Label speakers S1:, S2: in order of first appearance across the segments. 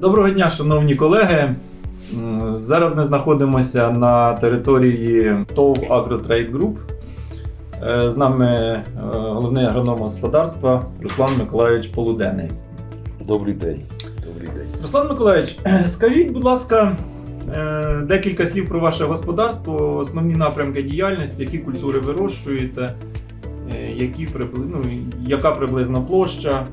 S1: Доброго дня, шановні колеги. Зараз ми знаходимося на території ТОВ Агротрейд Груп. Е, З нами е, головний агроном господарства Руслан Миколайович Полуденний.
S2: Добрий день. Добрий день.
S1: Руслан Миколайович, скажіть, будь ласка, е, декілька слів про ваше господарство, основні напрямки діяльності, які культури вирощуєте, е, які ну, яка приблизна площа.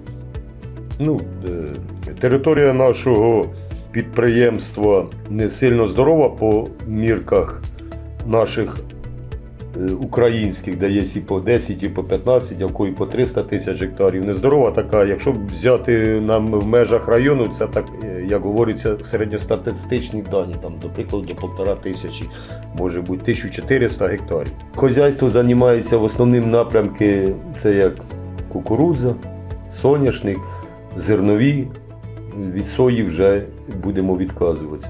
S2: Ну, е, територія нашого підприємства не сильно здорова по мірках наших е, українських, де є і по 10, і по 15, а в кої по 300 тисяч гектарів. Нездорова така. Якщо взяти нам в межах району, це так, е, як говориться, середньостатистичні дані, там, до прикладу, до полтора тисячі, може бути 1400 гектарів. Хозяйство займається в основним напрямки, це як кукурудза, соняшник, зернові. Від сої вже будемо відказуватися.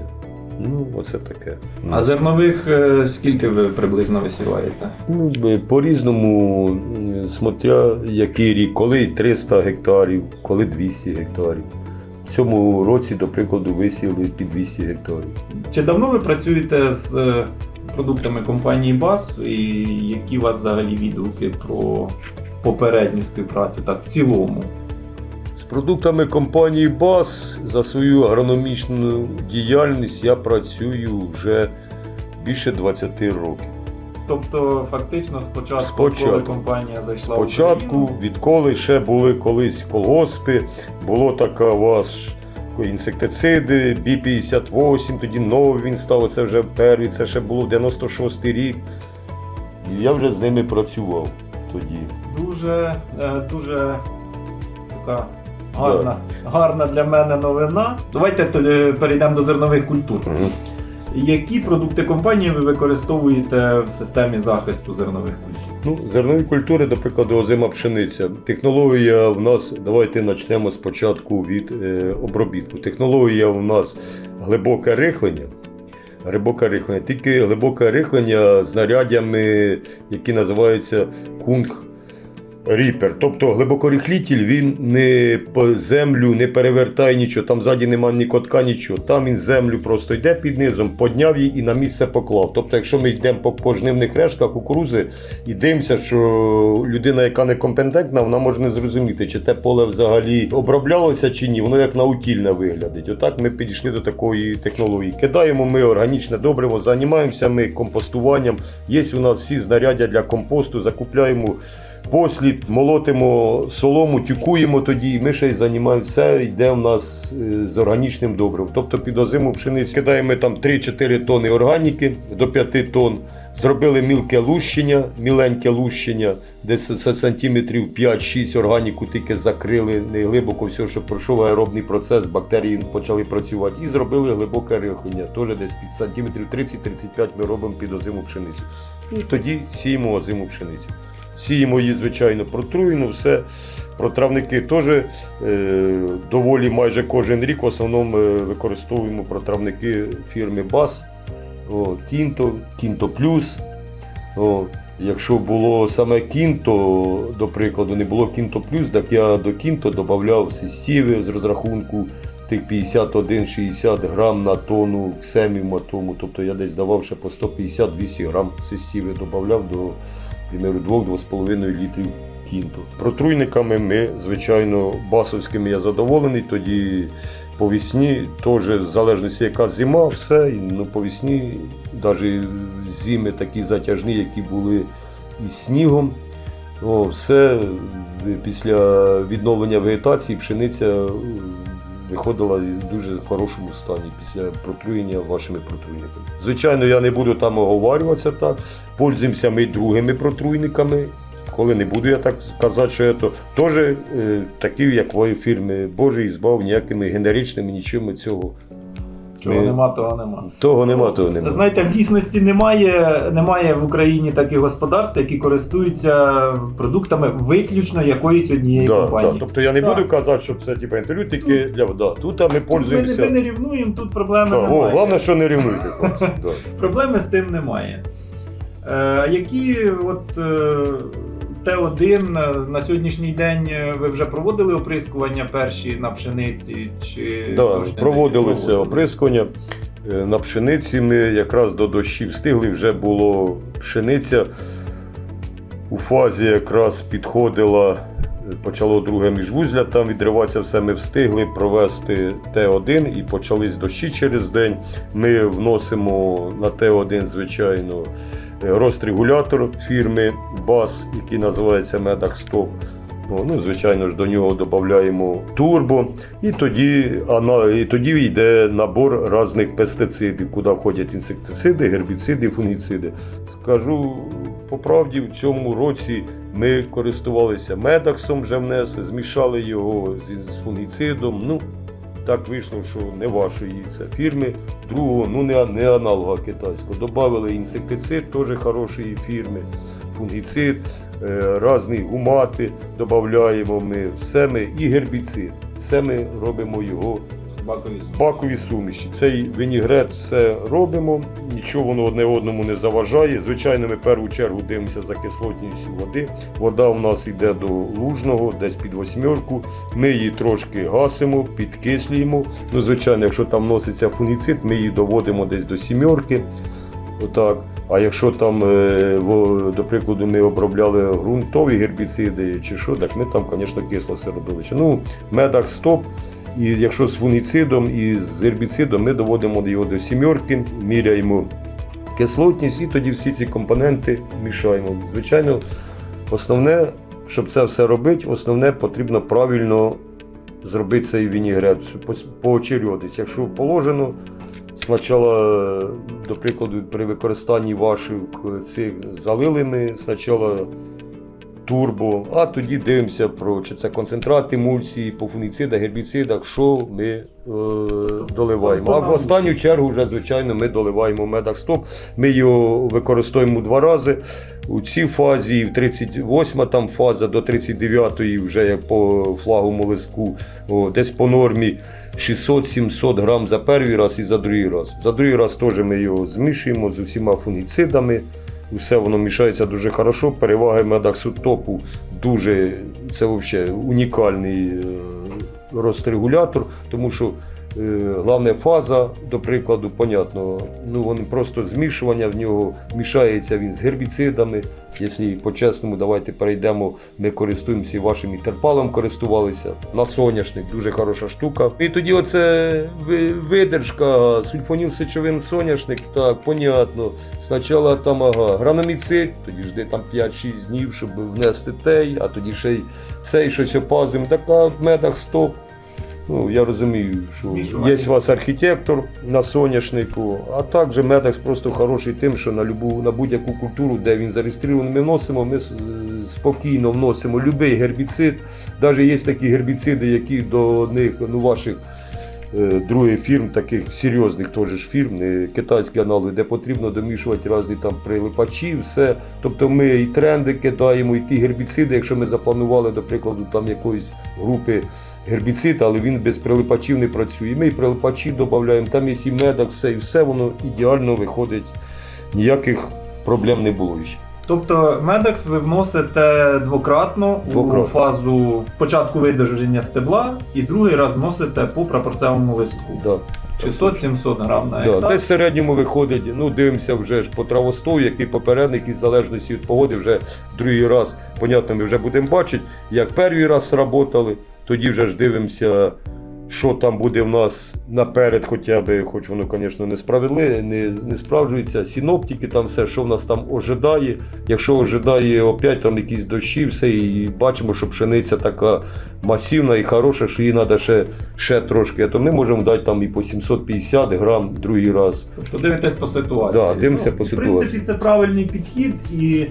S2: Ну, оце таке.
S1: А зернових е, скільки ви приблизно висіваєте?
S2: Ну, би по-різному, м, смотря який рік, коли 300 гектарів, коли 200 гектарів. В цьому році, до прикладу, висіли під 200 гектарів.
S1: Чи давно ви працюєте з е, продуктами компанії БАС і які у вас взагалі відгуки про попередню співпрацю, так в цілому?
S2: Продуктами компанії БАС за свою агрономічну діяльність я працюю вже більше 20 років.
S1: Тобто, фактично, спочатку,
S2: Спочатку.
S1: коли компанія зайшла в
S2: Спочатку,
S1: Україну,
S2: відколи ще були колись колгоспи, було така у вас інсектициди, Бі-58, тоді новий він став, це вже перший, це ще було 96-й рік. І я вже з ними працював тоді.
S1: дуже, е, дуже така гарна, гарна для мене новина. Давайте е, перейдемо до зернових культур. Які продукти компанії ви використовуєте в системі захисту зернових культур?
S2: Ну, зернові культури, до прикладу, озима пшениця. Технологія в нас, давайте почнемо спочатку від е, обробітку. Технологія в нас глибоке рихлення. Глибоке рихлення. Тільки глибоке рихлення знаряддями, які називаються кунг. Ріпер, тобто глибокоріхлітель, він не по землю не перевертає нічого, там ззаді немає ні котка, нічого. Там він землю просто йде під низом, подняв її і на місце поклав. Тобто, якщо ми йдемо по пожнивних рештках кукурузи і дивимося, що людина, яка некомпетентна, вона може не зрозуміти, чи те поле взагалі оброблялося чи ні, воно як наутільне виглядить. Отак ми підійшли до такої технології. Кидаємо ми органічне добриво, займаємося ми компостуванням. Є у нас всі знаряддя для компосту, закупляємо. Послід, молотимо солому, тюкуємо тоді, і ми ще й займаємо все, йде в нас е, з органічним добривом. Тобто під озиму пшеницю кидаємо там 3-4 тони органіки до 5 тонн. Зробили мілке лущення, міленьке лущення, десь сантиметрів 5-6 органіку тільки закрили не глибоко все, щоб пройшов аеробний процес, бактерії почали працювати. І зробили глибоке рихлення. Теж десь під сантиметрів 30-35 ми робимо під озиму пшеницю. І тоді сіємо озиму пшеницю. Сіємо її, звичайно, протруєно, все. Про травники теж е, доволі майже кожен рік в основному е, використовуємо протравники фірми БАС, Кінто, Кінто Плюс. Якщо було саме Кінто, до прикладу, не було Кінто Плюс, так я до Кінто додавав сестіви з розрахунку тих 51-60 грам на тонну ксемів матому. Тобто я десь давав ще по 150-200 грам сестіви, додавав до примеру 2-2,5 літрів кінту. Протруйниками ми, звичайно, басовськими я задоволений. Тоді по весні, теж в залежності яка зима, все. і, Ну, по весні, навіть зими такі затяжні, які були із снігом. О, все після відновлення вегетації пшениця виходила в дуже хорошому стані після протруєння вашими протруйниками. Звичайно, я не буду там оговарюватися так. Пользуємося ми другими протруйниками. Коли не буду я так казати, що то теж е, такі, як твої фірми, Боже, і збав ніякими генеричними нічими цього.
S1: Чого
S2: Ми-
S1: нема, того нема.
S2: Того нема, того нема.
S1: Знаєте, в дійсності немає, немає в Україні таких господарств, які користуються продуктами виключно якоїсь однієї
S2: Да,
S1: компанії.
S2: да. Тобто я не
S1: Так.
S2: буду казати, що це типу, інтерв'ю тільки для да. Тут а ми
S1: Тут ми, не- ми не рівнуємо, тут проблеми
S2: Да, о,
S1: немає.
S2: головне, що не да.
S1: Проблеми з тим немає. Е, які от, е, Т1 е, на сьогоднішній день е, ви вже проводили оприскування перші на пшениці? Чи
S2: Да, проводилися оприскування. Е, На пшениці ми якраз до дощів встигли, вже було пшениця. У фазі якраз підходила, почало друге міжвузля, там відриватися все. Ми встигли провести Т1 і почались дощі через день. Ми вносимо на Т1, звичайно, розрегулятор фірми BAS, який називається Medax Top. Ну, звичайно ж, до нього додаємо турбо, і тоді, і тоді йде набор різних пестицидів, куди входять інсектициди, гербіциди, фунгіциди. Скажу по правді, в цьому році ми користувалися медаксом, вже внесли, змішали його з фунгіцидом. Ну, так вийшло, що не вашої це фірми, другого, ну не, не аналога китайського. Добавили інсектицид, теж хорошої фірми, фунгіцид, е, різні гумати додаємо ми, все ми і гербіцид. Все ми робимо його
S1: Бакові
S2: в бакові суміші. Цей вінігрет все робимо, нічого воно одне одному не заважає. Звичайно, ми в першу чергу дивимося за кислотністю води. Вода у нас йде до лужного, десь під восьмерку. Ми її трошки гасимо, підкислюємо. Ну, звичайно, якщо там носиться фунгіцид, ми її доводимо десь до сімерки. Отак. А якщо там, е, до прикладу, ми обробляли ґрунтові гербіциди чи що, так ми там, звісно, кисле середовище. Ну, медах стоп. І якщо з фунгіцидом і з гербіцидом ми доводимо його до сімерки, міряємо кислотність і тоді всі ці компоненти мішаємо. Звичайно, основне, щоб це все робити, основне потрібно правильно зробити цей вінігрет по- поочерьодись. Якщо положено, спочатку, до прикладу, при використанні ваших цих залили ми спочатку турбо, а тоді дивимося про чи це концентрат емульсії, по фунгіцидах, гербіцидах, що ми е, доливаємо. А в останню чергу, вже, звичайно, ми доливаємо медакстоп. Ми його використовуємо два рази. У цій фазі, в 38 там фаза до 39-ї, вже як по флаговому листку, о, десь по нормі 600-700 грам за перший раз і за другий раз. За другий раз теж ми його змішуємо з усіма фунгіцидами. Усе воно мішається дуже хорошо. Переваги медаксутопу дуже це взагалі унікальний е, розрегулятор, тому що е, головне фаза, до прикладу, понятно, ну вони просто змішування в нього мішається він з гербіцидами. Якщо по-чесному, давайте перейдемо, ми користуємося вашим інтерпалом, користувалися на соняшник, дуже хороша штука. І тоді оце видержка, сульфоніл сечовин соняшник, так, понятно. Спочатку там ага, граноміцид, тоді жди там 5-6 днів, щоб внести тей, а тоді ще й цей щось опазимо. Така в медах стоп. Ну, я розумію, що є у вас архітектор на соняшнику, а також медекс просто хороший тим, що на любу на будь-яку культуру, де він зареєстрований, ми вносимо, ми спокійно вносимо будь-який гербіцид. Навіть є такі гербіциди, які до них, ну ваших е, других фірм, таких серйозних теж фірм, не китайські аналоги, де потрібно домішувати різні там прилипачі, все. Тобто ми і тренди кидаємо, і ті гербіциди, якщо ми запланували, до прикладу, там якоїсь групи гербіцид, але він без прилипачів не працює. Ми і прилипачі додаємо, там є і медок, все, і все воно ідеально виходить. Ніяких проблем не було ще.
S1: Тобто медекс ви вносите двократно,
S2: Двократно.
S1: у фазу початку видержання стебла і другий раз вносите по прапорцевому листку.
S2: Да.
S1: 600-700 грам на
S2: Да, десь в середньому виходить, ну дивимося вже ж по травостою, який попередник, і в залежності від погоди, вже другий раз, понятно, ми вже будемо бачити, як перший раз сработали, тоді вже ж дивимося, що там буде в нас наперед, хоча б, хоч воно, звісно, не справедливе, не, не справджується. Синоптики, там все, що в нас там ожидає. Якщо ожидає опять там якісь дощі, все, і бачимо, що пшениця така масивна і хороша, що їй треба ще, ще трошки, то ми можемо дати там і по 750 грам другий раз.
S1: Тобто дивитесь по ситуації.
S2: Да, дивимося по
S1: В принципі, це правильний підхід, і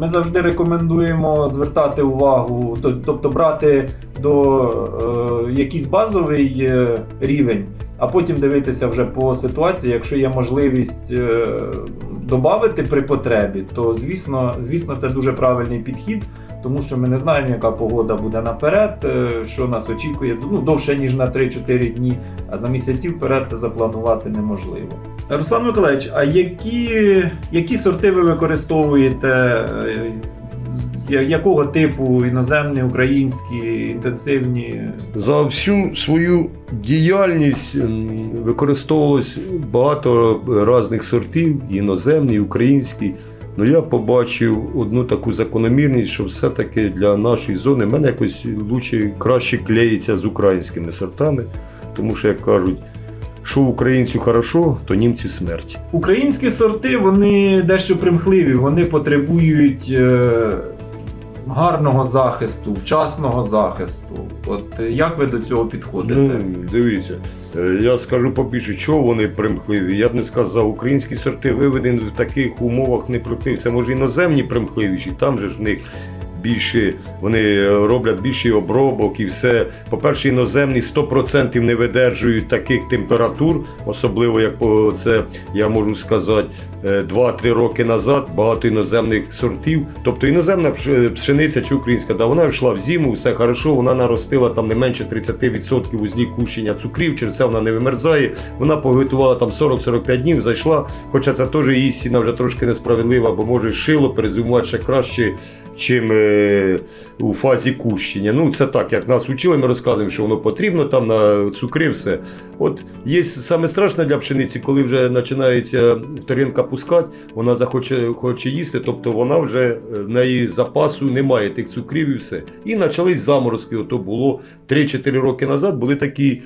S1: ми завжди рекомендуємо звертати увагу, тобто брати до е, якийсь базовий е, рівень, а потім дивитися вже по ситуації. Якщо є можливість е, додати при потребі, то звісно, звісно, це дуже правильний підхід. Тому що ми не знаємо, яка погода буде наперед, е, що нас очікує ну, довше, ніж на 3-4 дні, а за місяці вперед це запланувати неможливо. Руслан Миколаївич, а які, які сорти ви використовуєте? Е, Якого типу іноземні, українські, інтенсивні?
S2: За всю свою діяльність використовувалось багато різних сортів, іноземні, українські. Ну я побачив одну таку закономірність, що все-таки для нашої зони в мене якось лучше, краще клеїться з українськими сортами, тому що, як кажуть, що українцю хорошо, то німцю смерть.
S1: Українські сорти вони дещо примхливі, вони потребують е, гарного захисту, вчасного захисту. От е, як ви до цього підходите?
S2: Ну, дивіться, е, я скажу побільше, чого вони примхливі. Я б не сказав, українські сорти виведені в таких умовах не примхливі. Це може іноземні примхливіші, там же ж в них. Більше вони роблять більший обробок і все. По-перше, іноземні 100% не видержують таких температур, особливо як це я можу сказати е, 2-3 роки назад. Багато іноземних сортів. Тобто іноземна пшениця чи українська, да, вона йшла в зиму, все хорошо, вона наростила там не менше 30% узлі кущення цукрів, через це вона не вимерзає. Вона поготувала там 40-45 днів, зайшла. Хоча це теж істина вже трошки несправедлива, бо може шило перезимувати ще краще. Чим е, у фазі кущення. Ну, це так, як нас учили, ми розказуємо, що воно потрібно там на цукри, все. От є саме страшне для пшениці, коли вже починається вторинка пускати, вона захоче хоче їсти, тобто вона вже е, в неї запасу немає тих цукрів і все. І почались заморозки. Ото було 3-4 роки назад, були такі.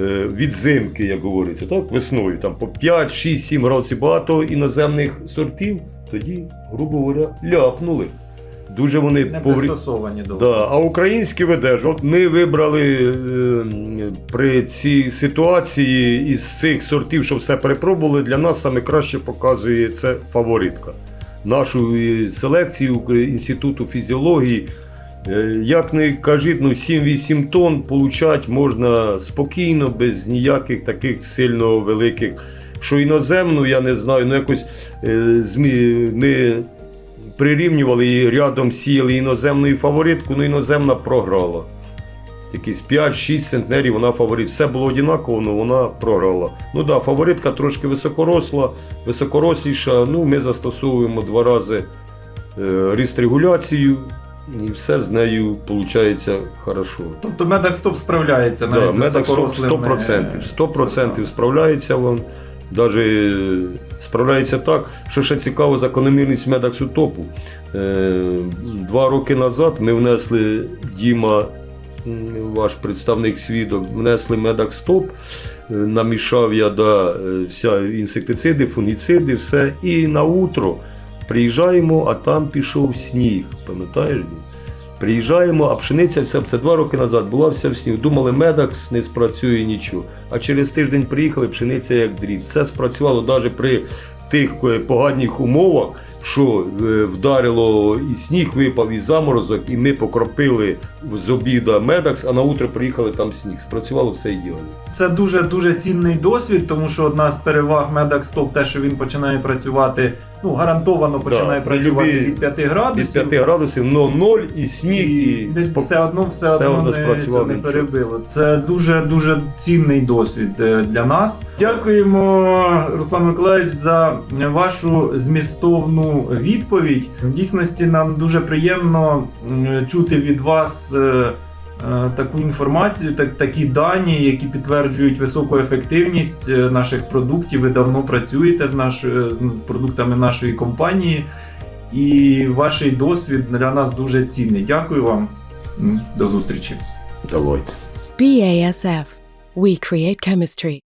S2: е, Відзимки, як говориться, так, весною, там по 5, 6, 7 градусів багато іноземних сортів, тоді, грубо говоря, ляпнули. Дуже вони
S1: Не пристосовані до
S2: Да, а українські ведеш. От ми вибрали е, при цій ситуації із цих сортів, що все перепробували, для нас саме краще показує це фаворитка. Нашу е, селекцію Інституту фізіології. Е, Як не кажіть, ну 7-8 тонн получати можна спокійно, без ніяких таких сильно великих. Що іноземну, я не знаю, ну якось е, ми прирівнювали і рядом сіяли іноземну фаворитку, ну іноземна програла. Якісь 5-6 центнерів вона фаворит. Все було однаково, але вона програла. Ну так, да, фаворитка трошки високоросла, високоросліша. Ну, ми застосовуємо два рази е, ріст регуляцію, і все з нею виходить хорошо.
S1: Тобто медекстоп справляється
S2: Да,
S1: навіть з
S2: медок
S1: високорослими,
S2: 100%,
S1: е,
S2: 100% справляється він. Навіть справляється так, що ще цікаво закономірність медаксу топу. Е, Два роки назад ми внесли Діма, ваш представник свідок, внесли медакс топ. Е, Намішав я да, е, вся інсектициди, фунгіциди, все. І на утро приїжджаємо, а там пішов сніг. Пам'ятаєш? Приїжджаємо, а пшениця вся це два роки назад була вся в снігу. Думали, медакс не спрацює нічого. А через тиждень приїхали, пшениця як дріб. Все спрацювало навіть при тих е, поганих умовах, що е, вдарило і сніг випав, і заморозок, і ми покропили з обіда медакс, а на утро приїхали там сніг. Спрацювало все ідеально.
S1: Це дуже дуже цінний досвід, тому що одна з переваг медекстоп те, що він починає працювати, ну гарантовано починає
S2: Да,
S1: працювати
S2: любі-
S1: від 5
S2: Від
S1: градусів.
S2: 5 градусів, но 0 і сніг, і
S1: десь
S2: спок-
S1: все одно, все,
S2: все
S1: одно
S2: одно
S1: не, це не перебило. Це дуже дуже цінний досвід е, для нас. Дякуємо, Руслан Миколаївич, за вашу змістовну відповідь. В дійсності нам дуже приємно чути від вас. Е, е, Таку інформацію, так, такі дані, які підтверджують високу ефективність е, наших продуктів. Ви давно працюєте з, наш, з, з продуктами нашої компанії, і ваш досвід для нас дуже цінний. Дякую вам. До зустрічі.
S2: Давайте.
S3: BASF. We create chemistry.